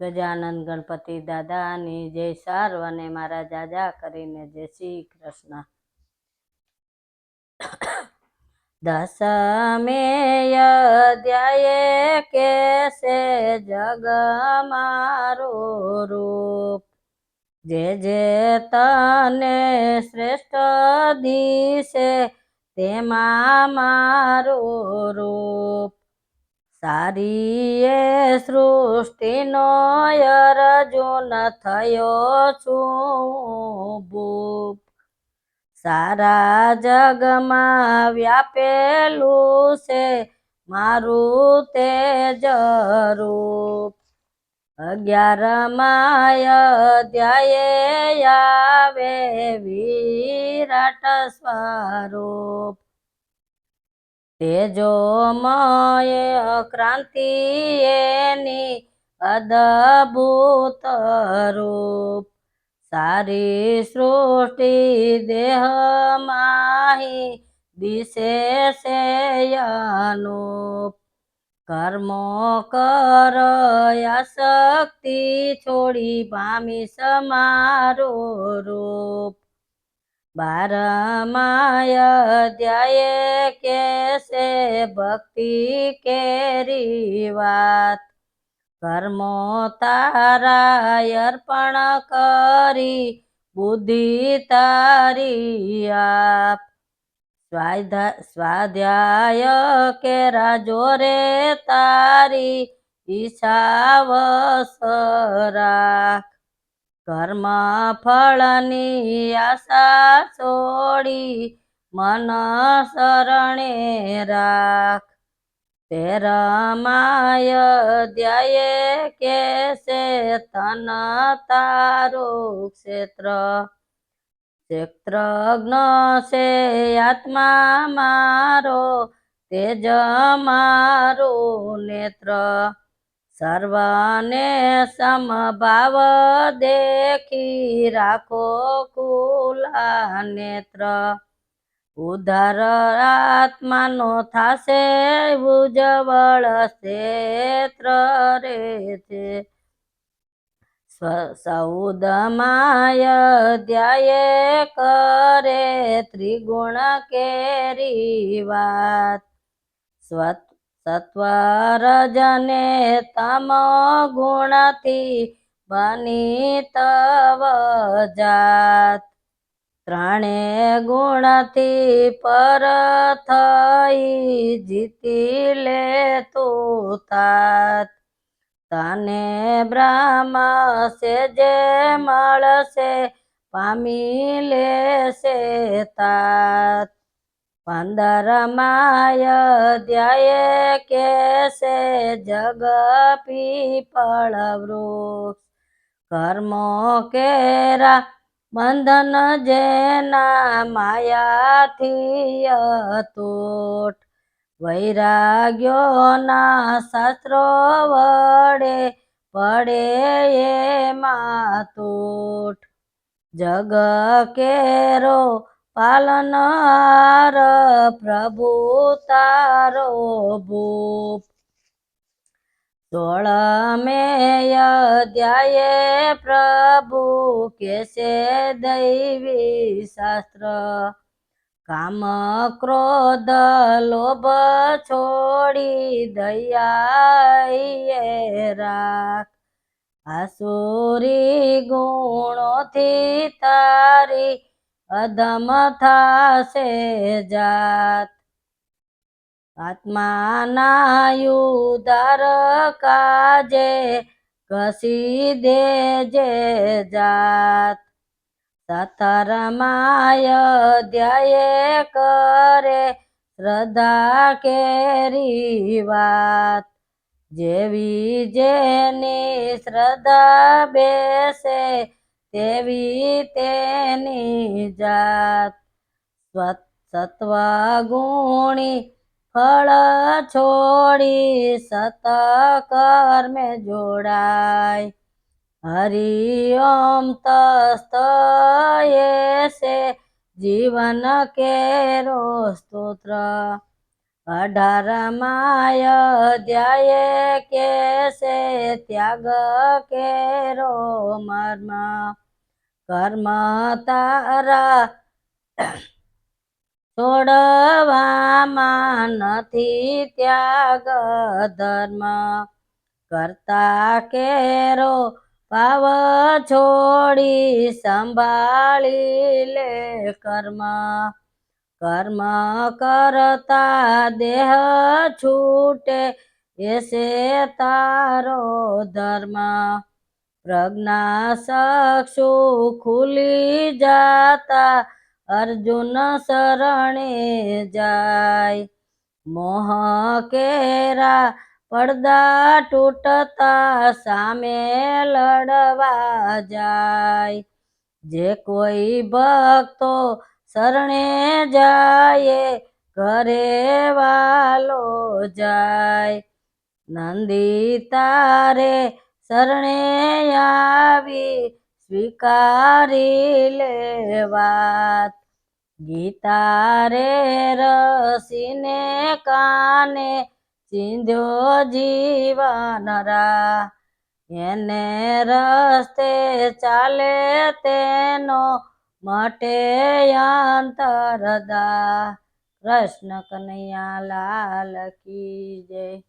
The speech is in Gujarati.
ગજાનંદ ગણપતિ દાદાની જય સાર્વને મારા જાજા કરીને જય શ્રી કૃષ્ણ. દસમે કે કેસે જગ મારું રૂપ. જે જે તને શ્રેષ્ઠ દિશે તેમાં મારું રૂપ. સારી એ સૃષ્ટિનો અર્જુન થયો છું ભૂપ. સારા જગમાં વ્યાપેલું છે મારું તેજ રૂપ. અગિયારમાય અધ્યાયે આવે વિરાટ સ્વરૂપ. તેજોમય ક્રાંતિ એની અદભૂત રૂપ. સારી સૃષ્ટિ દેહ માહી અનુપ. કર્મો કર શક્તિ છોડી, પામી સમારો રૂપ. બારમાય કે કેસે ભક્તિ કેરી વાત? કર્મો તારા અર્પણ કરી, બુદ્ધિ તારી આપ. સ્વાધ્યાય કે રાજો જોરે તારી ઈચ્છા કર્મ ફળની આશા છોડી મન શરણે રાખ. તેરમાય અધ્યાયે કેસે તન તારો ક્ષેત્ર. ક્ષેત્રજ્ઞ છે, આત્મા મારો, તેજ મારો નેત્ર. સર્વને સમભાવ દેખી રાખો કુલા નેત્ર ઉધાર આત્માનો થાશે ઉજવળ ક્ષેત્ર રે છે સૌદમાય અધ્યાયે કરે, ત્રિગુણ કેરી વાત. સ્વ સત્વરજને તમ ગુણથી બની તવ જાત. ત્રણે ગુણથી પર થઈ જીતી લે તું તાત તને બ્રહ્મ છે જે મળશે, પામી લેશે તાત. પંદર માય કે કેસે જગ પીપળ વૃક્ષ. કર્મો કેરા બંધન જેના માયાથી અતૂટ. વૈરાગ્યોના શાસ્ત્રો વડે પડે એમાં તૂટ. જગ કેરો પાલનહાર પ્રભુ તારો ભૂપ સોળમે અધ્યાયે પ્રભુ કેસે દૈવી શાસ્ત્ર? કામ ક્રોધ લોભ છોડી દયા રાખ. આસુરી ગુણોથી તારી અધમ થશે જાત. આત્માના ઉદાર કાજે ઘસી દેજે જાત. સતરમાય અધ્યાયે કરે શ્રદ્ધા કેરી વાત. જેવી જેની શ્રદ્ધા બેસે તેવી તેની જાત સત્વ ગુણી ફળ છોડી સત કર્મે જોડાય. હરિ ઓમ તસ્તયે છે જીવન કેરો સ્તોત્ર. અઢારમાય કે છે ત્યાગ કેરો મર્મ. કર્મ તારા છોડવામાં નથી ત્યાગ ધર્મ. કરતા કેરો પાવ છોડી સંભાળી લે કર્મ. કર્મ કરતા દેહ છૂટે એસે તારો ધર્મ. પ્રજ્ઞા ચક્ષુ ખુલી જાતા અર્જુન શરણે જાય. મોહ કેરા પડદા તૂટતા સામે લડવા જાય. જે કોઈ ભક્તો શરણે જાય, ઘરે વાલો જાય. નંદી તારે શરણે આવી સ્વીકારી લેવાત. ગીતા રે રસીને કાને સિંધ્યો જીવન રા એને રસ્તે ચાલે તેનો માટે અંતરદા. કૃષ્ણ કનૈયા લાલ કી જય.